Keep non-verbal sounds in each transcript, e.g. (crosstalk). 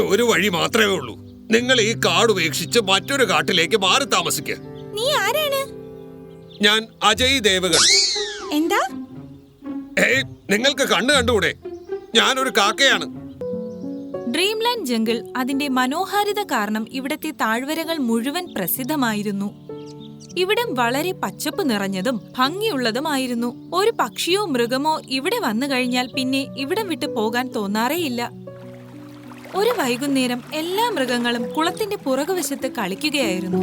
ഇതിന് ഒരു വഴി മാത്രമേ ഉള്ളൂ. നിങ്ങൾ ഈ കാട് ഉപേക്ഷിച്ച് മറ്റൊരു കാട്ടിലേക്ക് മാറി താമസിക്കുക നീ ആരാണ്? ഞാൻ അജയ് ദേവഗൺ. എന്താ? ഏയ് നിങ്ങൾക്ക് കണ്ണു കണ്ടുകൂടെ? ഞാനൊരു കാക്കയാണ്. ഡ്രീംലാൻഡ് ജംഗിൾ അതിന്റെ മനോഹാരിത കാരണം ഇവിടത്തെ താഴ്വരകൾ മുഴുവൻ പ്രസിദ്ധമായിരുന്നു. ഇവിടം വളരെ പച്ചപ്പ് നിറഞ്ഞതും ഭംഗിയുള്ളതുമായിരുന്നു ഒരു പക്ഷിയോ മൃഗമോ ഇവിടെ വന്നു കഴിഞ്ഞാൽ പിന്നെ ഇവിടം വിട്ടു പോകാൻ തോന്നാറേയില്ല. ഒരു വൈകുന്നേരം എല്ലാ മൃഗങ്ങളും കുളത്തിന്റെ പുറകുവശത്ത് കളിക്കുകയായിരുന്നു.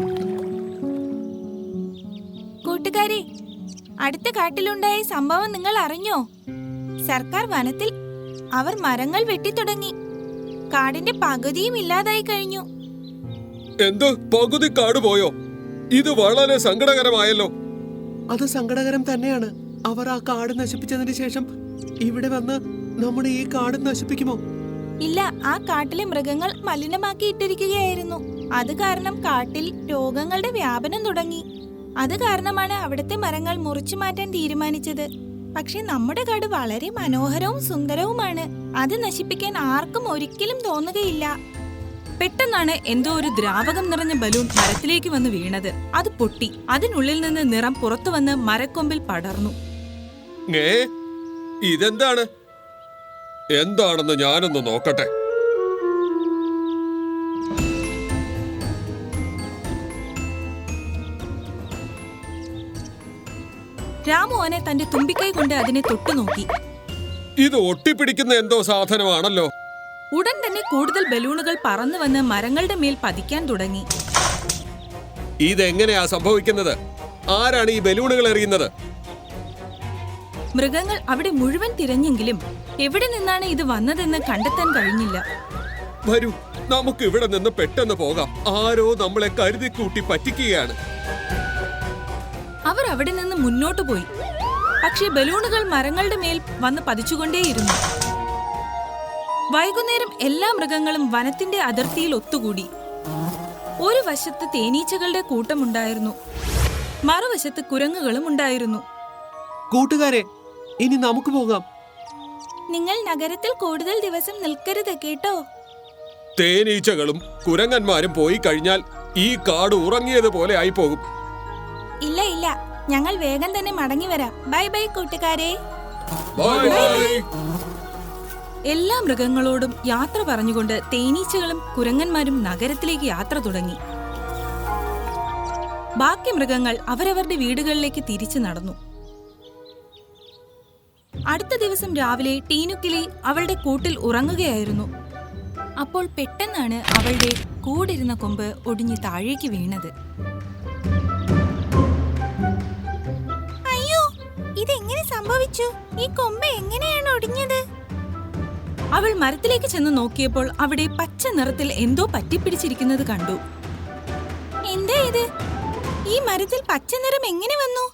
കൂട്ടുകാരി അടുത്ത കാട്ടിലുണ്ടായ സംഭവം നിങ്ങൾ അറിഞ്ഞോ? സർക്കാർ വനത്തിൽ അവർ മരങ്ങൾ വെട്ടിത്തുടങ്ങി കാടിന്റെ പകുതിയും ഇല്ലാതായി കഴിഞ്ഞു. എന്ത്? പകുതി കാട് പോയോ? ഇത് വളരെ സങ്കടകരമായല്ലോ. അത് സങ്കടകരം തന്നെയാണ്. അവർ ആ കാട് നശിപ്പിച്ചതിന് ശേഷം ഇവിടെ വന്ന് നമ്മുടെ ഈ കാട് നശിപ്പിക്കുമോ? ഇല്ല ആ കാട്ടിലെ മൃഗങ്ങൾ മലിനമാക്കി ഇട്ടിരിക്കുകയായിരുന്നു അത് കാരണം കാട്ടിൽ രോഗങ്ങളുടെ വ്യാപനം തുടങ്ങി. അത് കാരണമാണ് അവിടുത്തെ മരങ്ങൾ മുറിച്ചു മാറ്റാൻ തീരുമാനിച്ചത്. പക്ഷെ നമ്മുടെ കാട് വളരെ മനോഹരവും സുന്ദരവുമാണ്. അത് നശിപ്പിക്കാൻ ആർക്കും ഒരിക്കലും തോന്നുകയില്ല. പെട്ടെന്നാണ് എന്തോ ഒരു ദ്രാവകം നിറഞ്ഞ ബലൂൺ മരത്തിലേക്ക് വന്ന് വീണത്. അത് പൊട്ടി. അതിനുള്ളിൽ നിന്ന് നിറം പുറത്തു വന്ന് മരക്കൊമ്പിൽ പടർന്നു. ഇതെന്താണ്? എന്താണെന്ന് ഞാനൊന്ന് നോക്കട്ടെ. രാമു അനെ തന്റെ തുമ്പിക്കൈ കൊണ്ട് അതിനെ തൊട്ടു നോക്കി. ഇത് ഒട്ടിപ്പിടിക്കുന്ന എന്തോ സാധനമാണല്ലോ. ഉടൻ തന്നെ കൂടുതൽ ബലൂണുകൾ പറന്നു വന്ന് മരങ്ങളുടെ മേൽ പതിക്കാൻ തുടങ്ങി. ഇതെങ്ങനെയാ സംഭവിക്കുന്നത്? ആരാണ് ഈ ബലൂണുകൾ എറിയുന്നത്? മൃഗങ്ങൾ അവിടെ മുഴുവൻ തിരഞ്ഞെങ്കിലും എവിടെ നിന്നാണ് ഇത് വന്നതെന്ന് കണ്ടെത്താൻ കഴിഞ്ഞില്ല. വരൂ നമുക്ക് ഇവിടെ നിന്ന് പെട്ടെന്ന് പോകാം. ആരോ നമ്മളെ കരുതി കൂട്ടി പറ്റിക്കുകയാണ്. അവർ അവിടെ നിന്ന് മുന്നോട്ട് പോയി. പക്ഷേ ബലൂണുകൾ മരങ്ങളുടെ മേൽ വന്ന് പതിച്ചുകൊണ്ടേയിരുന്നു. വൈകുന്നേരം എല്ലാ മൃഗങ്ങളും വനത്തിന്റെ അതിർത്തിയിൽ ഒത്തുകൂടി. ഒരു വശത്ത് തേനീച്ചകളുടെ കൂട്ടമുണ്ടായിരുന്നു. മറുവശത്ത് കുരങ്ങുകളും ഉണ്ടായിരുന്നു. കൂട്ടുകാരെ ഇനി നമുക്ക് പോകാം. നിങ്ങൾ നഗരത്തിൽ കൂടുതൽ ദിവസം നിൽക്കരുത് കേട്ടോ. തേനീച്ചകളും കുരങ്ങന്മാരും പോയി കഴിഞ്ഞാൽ ഈ കാട് ഉറങ്ങിയതുപോലെ ആയി പോകും ഇല്ല ഇല്ല. ഞങ്ങൾ വേഗം തന്നെ മടങ്ങി വരാം. ബൈ ബൈ കൂട്ടുകാരെ. എല്ലാ മൃഗങ്ങളോടും യാത്ര പറഞ്ഞുകൊണ്ട് തേനീച്ചകളും കുരങ്ങന്മാരും നഗരത്തിലേക്ക് യാത്ര തുടങ്ങി. ബാക്കി മൃഗങ്ങൾ അവരവരുടെ വീടുകളിലേക്ക് തിരിച്ചു നടന്നു. അടുത്ത ദിവസം രാവിലെ ടീനുക്കിളി അവളുടെ കൂട്ടിൽ ഉറങ്ങുകയായിരുന്നു. അപ്പോൾ പെട്ടെന്നാണ് അവളുടെ കൂടിരുന്ന കൊമ്പ് ഒടിഞ്ഞ് താഴേക്ക് വീണത്. അയ്യോ ഇതെങ്ങനെ സംഭവിച്ചു? ഈ കൊമ്പ് എങ്ങനെയാണ് ഒടിഞ്ഞത്? അവൾ മരത്തിലേക്ക് ചെന്ന് നോക്കിയപ്പോൾ അവിടെ പച്ച നിറത്തിൽ എന്തോ പറ്റിപ്പിടിച്ചിരിക്കുന്നത് കണ്ടു. എന്താ ഇത്? ഈ മരത്തിൽ പച്ച നിറം എങ്ങനെ വന്നു?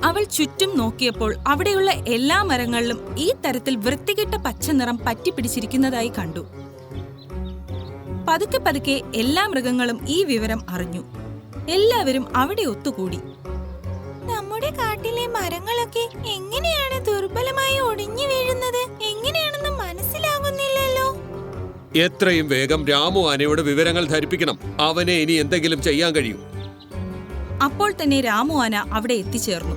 അവൾ ചുറ്റും നോക്കിയപ്പോൾ അവിടെയുള്ള എല്ലാ മരങ്ങളിലും ഈ തരത്തിൽ വൃത്തികെട്ട പച്ച നിറം പറ്റിപ്പിടിച്ചിരിക്കുന്നതായി കണ്ടു. പതുക്കെ പതുക്കെ എല്ലാ മൃഗങ്ങളും ഈ വിവരം അറിഞ്ഞു. എല്ലാവരും അവിടെ ഒത്തുകൂടി. നമ്മുടെ കാട്ടിലെ മരങ്ങളൊക്കെ എങ്ങനെയാണ് ദുർബലമായി ഒടിഞ്ഞു വീഴുന്നത്? എങ്ങനെയാണെന്ന് മനസ്സിലാകുന്നില്ലല്ലോ. എത്രയും വേഗം രാമു ആനയോട് വിവരങ്ങൾ ധരിപ്പിക്കണം. അവനെ ഇനി എന്തെങ്കിലും ചെയ്യാൻ കഴിയും. അപ്പോൾ തന്നെ രാമു ആന അവിടെ എത്തിച്ചേർന്നു.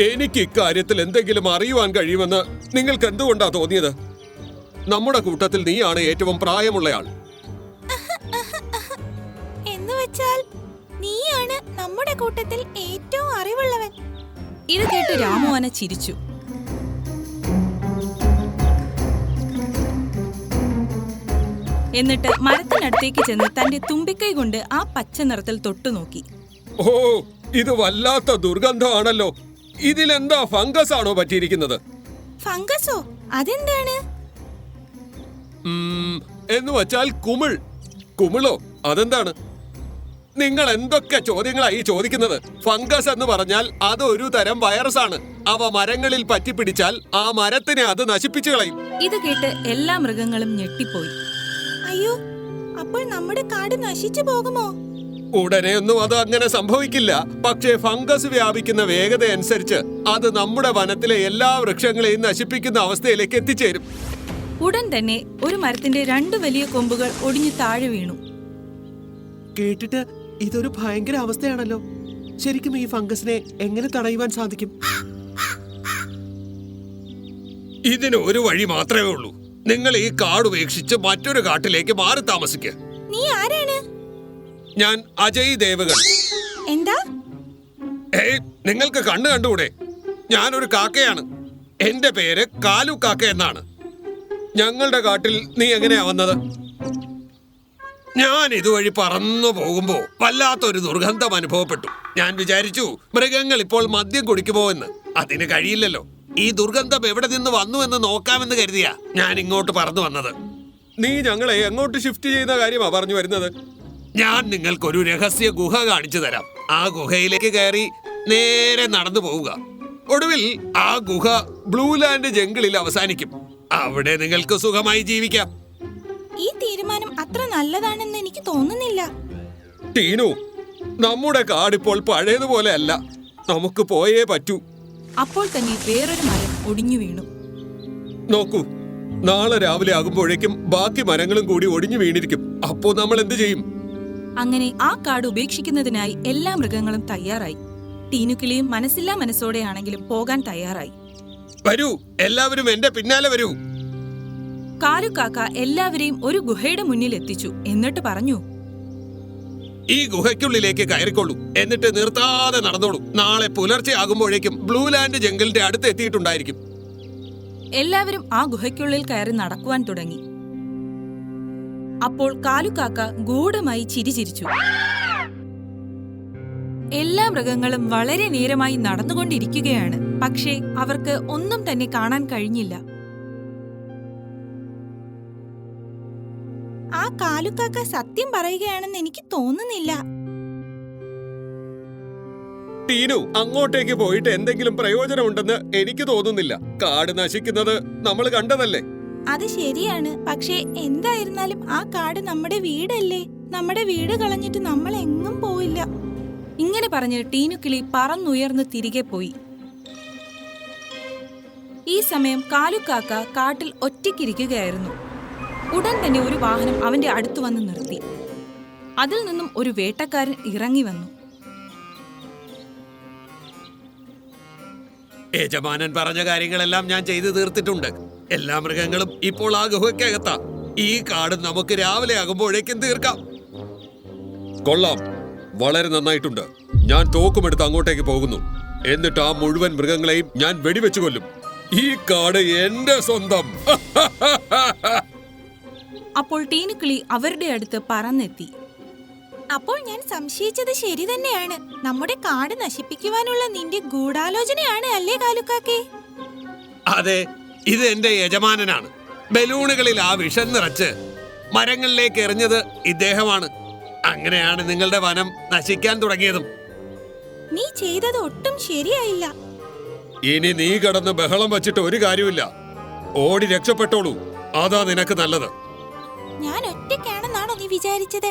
എനിക്ക് ഇക്കാര്യത്തിൽ എന്തെങ്കിലും അറിയുവാൻ കഴിയുമെന്ന് നിങ്ങൾക്ക് എന്തുകൊണ്ടാ തോന്നിയത്? നമ്മുടെ കൂട്ടത്തിൽ നീയാണ് ഏറ്റവും പ്രായമുള്ളയാൾ. (laughs) എന്ന് വെച്ചാൽ നീയാണ് നമ്മുടെ കൂട്ടത്തിൽ ഏറ്റവും അറിവുള്ളവൻ. ഇത് കേട്ട് രാമു ആന ചിരിച്ചു. എന്നിട്ട് മരത്തിനടുത്തേക്ക് ചെന്ന് തന്റെ തുമ്പിക്കൈ കൊണ്ട് ആ പച്ച നിറത്തിൽ തൊട്ടു നോക്കി. ഓ ഇത് വല്ലാത്ത ദുർഗന്ധമാണല്ലോ. ഇതിലെന്താ ഫംഗസ് ആണോ പറ്റിയിരിക്കുന്നത്? ഫംഗസോ? അതെന്താണ്? എന്ന് വച്ചാൽ കുമിൾ. കുമിളോ അതെന്താണ്? നിങ്ങൾ എന്തൊക്കെ ചോദ്യങ്ങളായി ചോദിക്കുന്നത്? ഫംഗസ് എന്ന് പറഞ്ഞാൽ അത് ഒരു തരം വൈറസ് ആണ് അവ മരങ്ങളിൽ പറ്റിപ്പിടിച്ചാൽ ആ മരത്തിനെ അത് നശിപ്പിച്ചു കളയും. ഇത് കേട്ട് എല്ലാ മൃഗങ്ങളും ഞെട്ടിപ്പോയി. അയ്യോ അപ്പോൾ നമ്മുടെ കാട് നശിച്ചു പോകുമോ? ഉടനെ ഒന്നും അത് അങ്ങനെ സംഭവിക്കില്ല. പക്ഷേ ഫംഗസ് വ്യാപിക്കുന്ന വേഗത അനുസരിച്ച് അത് നമ്മുടെ വനത്തിലെ എല്ലാ വൃക്ഷങ്ങളെയും നശിപ്പിക്കുന്ന അവസ്ഥയിലേക്ക് എത്തിച്ചേരും. ഉടൻ തന്നെ ഒരു മരത്തിന്റെ രണ്ട് വലിയ കൊമ്പുകൾ ഒടിഞ്ഞു താഴെ വീണു. കേട്ടിട്ട് ഇതൊരു ഭയങ്കര അവസ്ഥയാണല്ലോ. ശരിക്കും ഈ ഫംഗസിനെ എങ്ങനെ തടയുവാൻ സാധിക്കും? ഇതിന് ഒരു വഴി മാത്രമേ ഉള്ളൂ. നിങ്ങൾ ഈ കാട് ഉപേക്ഷിച്ച് മറ്റൊരു കാട്ടിലേക്ക് മാറി താമസിക്കുക നീ ആരാണ്? ഞാൻ അജയ് ദേവഗൺ. എന്താ? ഏയ് നിങ്ങൾക്ക് കണ്ണു കണ്ടുകൂടെ? ഒരു കാക്കയാണ്. എന്റെ പേര് കാലു കാക്ക എന്നാണ്. ഞങ്ങളുടെ കാട്ടിൽ നീ എങ്ങനെയാ വന്നത്? ഞാൻ ഇതുവഴി പറന്നു പോകുമ്പോ വല്ലാത്തൊരു ദുർഗന്ധം അനുഭവപ്പെട്ടു. ഞാൻ വിചാരിച്ചു മൃഗങ്ങൾ ഇപ്പോൾ മദ്യം കുടിക്കുമോ എന്ന്. അതിന് കഴിയില്ലല്ലോ. ഈ ദുർഗന്ധം എവിടെ നിന്ന് വന്നു എന്ന് നോക്കാമെന്ന് കരുതിയാ ഞാൻ ഇങ്ങോട്ട് പറന്നു വന്നത്. നീ ഞങ്ങളെ എങ്ങോട്ട് ഷിഫ്റ്റ് ചെയ്യുന്ന കാര്യമാ പറഞ്ഞു വരുന്നത്? ഞാൻ നിങ്ങൾക്കൊരു രഹസ്യ ഗുഹ കാണിച്ചു തരാം. ആ ഗുഹയിലേക്ക് കയറി നേരെ നടന്നു പോവുക. ഒടുവിൽ ആ ഗുഹ ബ്ലൂ ലാൻഡ് ജംഗിളിൽ അവസാനിക്കും. അവിടെ നിങ്ങൾക്ക് സുഖമായി ജീവിക്കാം. ഈ തീരുമാനം അത്ര നല്ലതാണെന്ന് എനിക്ക് തോന്നുന്നില്ല. ടീനു നമ്മുടെ കാടിപ്പോൾ പഴയതുപോലെ അല്ല. നമുക്ക് പോയേ പറ്റൂ. അപ്പോൾ തന്നെ വേറൊരു മരം ഒടിഞ്ഞു വീണു. നോക്കൂ നാളെ രാവിലെ ആകുമ്പോഴേക്കും ബാക്കി മരങ്ങളും കൂടി ഒടിഞ്ഞു വീണിരിക്കും. അപ്പോ നമ്മൾ എന്ത് ചെയ്യും? അങ്ങനെ ആ കാട് ഉപേക്ഷിക്കുന്നതിനായി എല്ലാ മൃഗങ്ങളും തയ്യാറായി. ടീനുക്കിളിയും മനസ്സില്ലാ മനസ്സോടെയാണെങ്കിലും പോകാൻ തയ്യാറായി. വരൂ എല്ലാവരും എന്റെ പിന്നാലെ വരൂ. കാലുകാക്ക എല്ലാവരെയും ഒരു ഗുഹയുടെ മുന്നിൽ എത്തിച്ചു. എന്നിട്ട് പറഞ്ഞു ഈ ഗുഹയ്ക്കുള്ളിലേക്ക് കയറിക്കൊള്ളൂ. എന്നിട്ട് നിർത്താതെ നടന്നോളൂ. നാളെ പുലർച്ചെ ആകുമ്പോഴേക്കും ബ്ലൂ ലാൻഡ് ജംഗിളിന്റെ അടുത്ത് എത്തിയിട്ടുണ്ടായിരിക്കും. എല്ലാവരും ആ ഗുഹയ്ക്കുള്ളിൽ കയറി നടക്കുവാൻ തുടങ്ങി. അപ്പോൾ കാലുകാക്ക ഗൂഢമായി ചിരിചിരിച്ചു. എല്ലാ മൃഗങ്ങളും വളരെ നേരമായി നടന്നുകൊണ്ടിരിക്കുകയാണ്. പക്ഷേ അവർക്ക് ഒന്നും തന്നെ കാണാൻ കഴിഞ്ഞില്ല. കാലുക്കാക്ക സത്യം പറയുകയാണെന്ന് എനിക്ക് തോന്നുന്നില്ല. ടീനു അങ്ങോട്ടേക്ക് പോയിട്ട് എന്തെങ്കിലും പ്രയോജനമുണ്ടെന്ന് എനിക്ക് തോന്നുന്നില്ല. കാട് നശിക്കുന്നത് നമ്മൾ കണ്ടതല്ലേ? അത് ശരിയാണ്. പക്ഷേ എന്തായിരുന്നാലും ആ കാട് നമ്മുടെ വീടല്ലേ. നമ്മുടെ വീട് കളഞ്ഞിട്ട് നമ്മൾ എങ്ങും പോയില്ല ഇങ്ങനെ പറഞ്ഞ് ടീനു കിളി പറന്നുയർന്ന് തിരികെ പോയി. ഈ സമയം കാലുക്കാക്ക കാട്ടിൽ ഒറ്റയ്ക്കിരിക്കുകയായിരുന്നു. ഉടൻ തന്നെ ഒരു വാഹനം അവന്റെ അടുത്തു വന്ന് നിർത്തി. അതിൽ നിന്നും ഒരു വേട്ടക്കാരൻ ഇറങ്ങി വന്നു. യജമാനൻ പറഞ്ഞ കാര്യങ്ങളെല്ലാം ഞാൻ ചെയ്തു തീർത്തിട്ടുണ്ട്. എല്ലാ മൃഗങ്ങളും ഇപ്പോൾ ആ ഗുഹയ്ക്കകത്താ. ഈ കാട് നമുക്ക് രാവിലെ ആകുമ്പോഴേക്കും തീർക്കാം. കൊള്ളാം. വളരെ നന്നായിട്ടുണ്ട്. ഞാൻ തോക്കുമെടുത്ത് അങ്ങോട്ടേക്ക് പോകുന്നു. എന്നിട്ട് ആ മുഴുവൻ മൃഗങ്ങളെയും ഞാൻ വെടിവെച്ചു കൊല്ലും. ഈ കാട് എന്റെ സ്വന്തം. (laughs) അപ്പോൾ ടീനുക്കിളി അവരുടെ അടുത്ത് പറന്നെത്തി. അപ്പോൾ ഞാൻ സംശയിച്ചത് ശരി തന്നെയാണ്. നമ്മുടെ കാട് നശിപ്പിക്കുവാനുള്ള നിന്റെ ഗൂഢാലോചനയാണ് അല്ലേ കാലുക്കാക്കെ? അതെ ഇത് എന്റെ യജമാനനാണ്. ബലൂണുകളിൽ ആ വിഷം നിറച്ച് മരങ്ങളിലേക്ക് എറിഞ്ഞത് ഇദ്ദേഹമാണ്. അങ്ങനെയാണ് നിങ്ങളുടെ വനം നശിക്കാൻ തുടങ്ങിയതും. നീ ചെയ്തത് ഒട്ടും ശരിയായില്ല. ഇനി നീ കടന്ന് ബഹളം വച്ചിട്ട് ഒരു കാര്യമില്ല ഓടി രക്ഷപ്പെട്ടോളൂ. അതാ നിനക്ക് നല്ലത്. ഞാൻ ഒറ്റയ്ക്കാണെന്നാണോ നീ വിചാരിച്ചത്?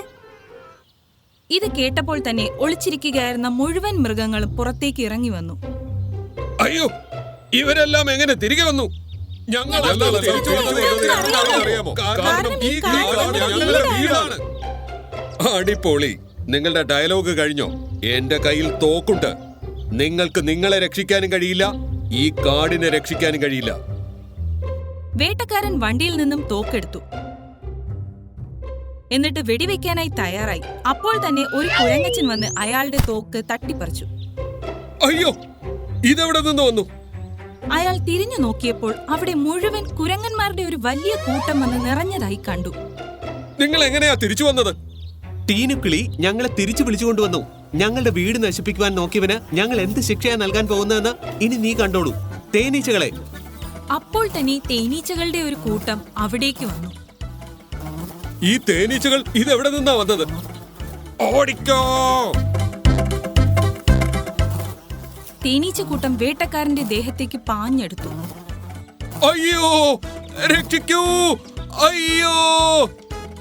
ഇത് കേട്ടപ്പോൾ തന്നെ ഒളിച്ചിരിക്കുകയായിരുന്ന മുഴുവൻ മൃഗങ്ങളും പുറത്തേക്ക് ഇറങ്ങി വന്നു. അയ്യോ ഇവരെല്ലാം എങ്ങനെ തിരികെ വന്നു? ഞങ്ങൾ അടിപൊളി. നിങ്ങളുടെ ഡയലോഗ് കഴിഞ്ഞോ? എന്റെ കയ്യിൽ തോക്കുണ്ട്. നിങ്ങൾക്ക് നിങ്ങളെ രക്ഷിക്കാനും കഴിയില്ല ഈ കാടിനെ രക്ഷിക്കാനും കഴിയില്ല. വേട്ടക്കാരൻ വണ്ടിയിൽ നിന്നും തോക്കെടുത്തു. എന്നിട്ട് വെടിവെക്കാനായി തയ്യാറായി. അപ്പോൾ തന്നെ ഒരു കുരങ്ങച്ചൻ വന്ന് അയാളുടെ തോക്ക് തട്ടിപ്പറിച്ചു. അയ്യോ ഇതെവിടെ നിന്ന് വന്നു? അയാൾ തിരിഞ്ഞു നോക്കിയപ്പോൾ അവിടെ മുഴുവൻ കുരങ്ങന്മാരുടെ ഒരു വലിയ കൂട്ടം വന്ന് നിറഞ്ഞതായി കണ്ടു. നിങ്ങൾ എങ്ങനെയാ തിരിച്ചു വന്നത്? ടീനുക്കിളി ഞങ്ങളെ തിരിച്ചു വിളിച്ചുകൊണ്ടുവന്നു ഞങ്ങളുടെ വീട് നശിപ്പിക്കുവാൻ നോക്കിയവന് ഞങ്ങൾ എന്ത് ശിക്ഷയാ നൽകാൻ പോകുന്നതെന്ന് ഇനി നീ കണ്ടോളൂ. തേനീച്ചകളെ. അപ്പോൾ തന്നെ തേനീച്ചകളുടെ ഒരു കൂട്ടം അവിടേക്ക് വന്നു. ഈ തേനീച്ചകൾ ഇതെവിടെ നിന്നാ വന്നത്? ഓടിക്കോ! തേനീച്ചക്കൂട്ടം വേട്ടക്കാരന്റെ ദേഹത്തേക്ക് പാഞ്ഞെടുത്തു. അയ്യോ! രക്ഷിക്കൂ! അയ്യോ!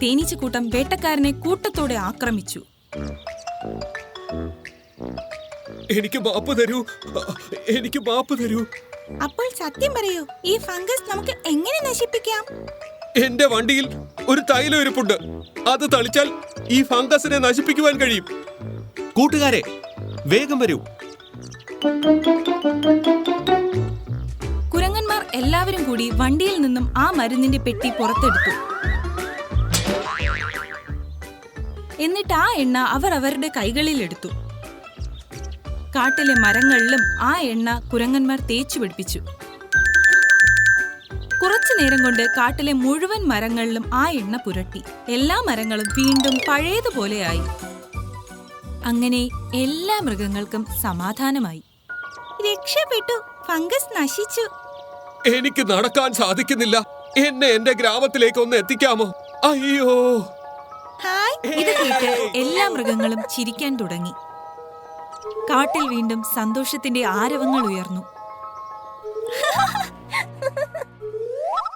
തേനീച്ചക്കൂട്ടം വേട്ടക്കാരനെ കൂട്ടത്തോടെ ആക്രമിച്ചു. എനിക്ക് മാപ്പ് തരൂ. എനിക്ക് മാപ്പ് തരൂ. അപ്പോൾ സത്യം പറയൂ ഈ ഫംഗസ് നമുക്ക് എങ്ങനെ നശിപ്പിക്കാം? എന്റെ വണ്ടിയിൽ ഒരു തൈലം ഇരിപ്പുണ്ട്. അത് തളിച്ചാൽ ഈ ഫംഗസിനെ നശിപ്പിക്കുവാൻ കഴിയും. കൂട്ടുകാരെ വേഗം വരൂ. കുരങ്ങന്മാർ എല്ലാവരും കൂടി വണ്ടിയിൽ നിന്നും ആ മരുന്നിന്റെ പെട്ടി പുറത്തെടുത്തു. എന്നിട്ട് ആ എണ്ണ അവർ അവരുടെ കൈകളിൽ എടുത്തു. കാട്ടിലെ മരങ്ങളിലും ആ എണ്ണ കുരങ്ങന്മാർ തേച്ചു പിടിപ്പിച്ചു. നേരം കൊണ്ട് കാട്ടിലെ മുഴുവൻ മരങ്ങളിലും ആ എണ്ണ പുരട്ടി. എല്ലാ മരങ്ങളും വീണ്ടും പഴയതുപോലെയായി. അങ്ങനെ എല്ലാ മൃഗങ്ങൾക്കും സമാധാനമായി. രക്ഷപ്പെട്ടു. ഫംഗസ് നശിച്ചു. എനിക്ക് നടക്കാൻ സാധിക്കുന്നില്ല. എന്നെ എന്റെ ഗ്രാമത്തിലേക്ക് ഒന്ന് എത്തിക്കാമോ? അയ്യോ. ഹായ്. ഇത് കേട്ട് എല്ലാ മൃഗങ്ങളും ചിരിക്കാൻ തുടങ്ങി. കാട്ടിൽ വീണ്ടും സന്തോഷത്തിന്റെ ആരവങ്ങൾ ഉയർന്നു.